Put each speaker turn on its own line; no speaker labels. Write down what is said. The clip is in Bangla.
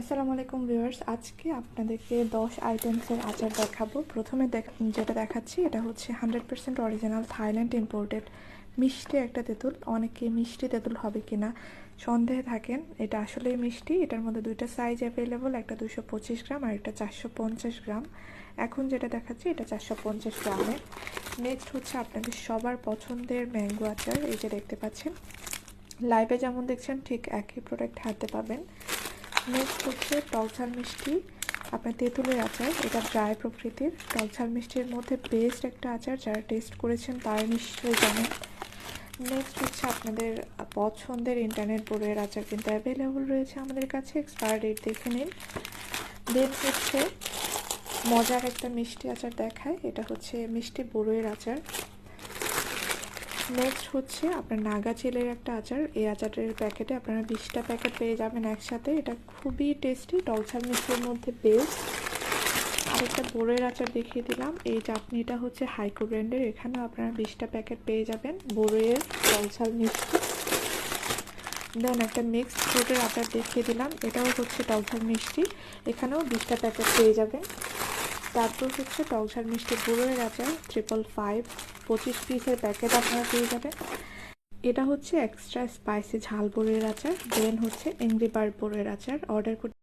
আসসালামু আলাইকুম ভিউয়ার্স, আজকে আপনাদেরকে দশ আইটেমসের আচার দেখাবো। প্রথমে যেটা দেখাচ্ছি, এটা হচ্ছে hundred percent original Thailand imported মিষ্টি একটা তেঁতুল। অনেকে মিষ্টি তেঁতুল হবে কিনা সন্দেহে থাকেন। এটা আসলেই মিষ্টি, এটার মধ্যে দুইটা সাইজ অ্যাভেলেবল একটা দুশো পঁচিশ গ্রাম আর একটা চারশো পঞ্চাশ গ্রাম। এখন যেটা দেখাচ্ছি, এটা চারশো পঞ্চাশ গ্রামের নেক্সট হচ্ছে আপনাদের সবার পছন্দের ম্যাঙ্গো আচার, এই যে দেখতে পাচ্ছেন। লাইভে যেমন দেখছেন, ঠিক একই প্রোডাক্ট হাতে পাবেন। নেক্সট হচ্ছে টকঝাল মিষ্টি। আপনার তেঁতুলের আচার, এটা ড্রাই প্রকৃতির। টকঝাল মিষ্টির মধ্যে বেস্ট একটা আচার, যারা টেস্ট করেছেন তারা নিশ্চয়ই জানেন। নেক্সট হচ্ছে আপনাদের পছন্দের ইন্টারনেট বোর্ডের আচার কিন্তু অ্যাভেলেবল রয়েছে আমাদের কাছে। এক্সপায়ার ডেট দেখে নিন। দেন হচ্ছে, মজার একটা মিষ্টি আচার দেখায়। এটা হচ্ছে মিষ্টি বড়ইয়ের আচার। নেক্সট হচ্ছে আপনার নাগা চিলের একটা আচার। এই আচারের প্যাকেটে আপনারা বিশটা প্যাকেট পেয়ে যাবেন একসাথে। এটা খুবই টেস্টি টকঝাল মিষ্টির মধ্যে বেস্ট আরেকটা বোরের আচার দেখিয়ে দিলাম। এই চাটনিটা হচ্ছে হাইকো ব্র্যান্ডের এখানেও আপনারা বিশটা প্যাকেট পেয়ে যাবেন বোরের টকঝাল মিষ্টি। দেন একটা মিক্সড ফ্রুটের আচার দেখিয়ে দিলাম। এটাও হচ্ছে টকঝাল মিষ্টি। এখানেও বিশটা প্যাকেট পেয়ে যাবেন। তারপর হচ্ছে টকঝাল মিষ্টি গুঁড়োয়ের আছে ট্রিপল ফাইভ পঁচিশ পিসের প্যাকেট আপনারা পেয়ে যাবেন। এটা হচ্ছে এক্সট্রা স্পাইসি ঝাল বড়ের আচার দেন হচ্ছে এংরি বার বড়ের আচার। অর্ডার করতে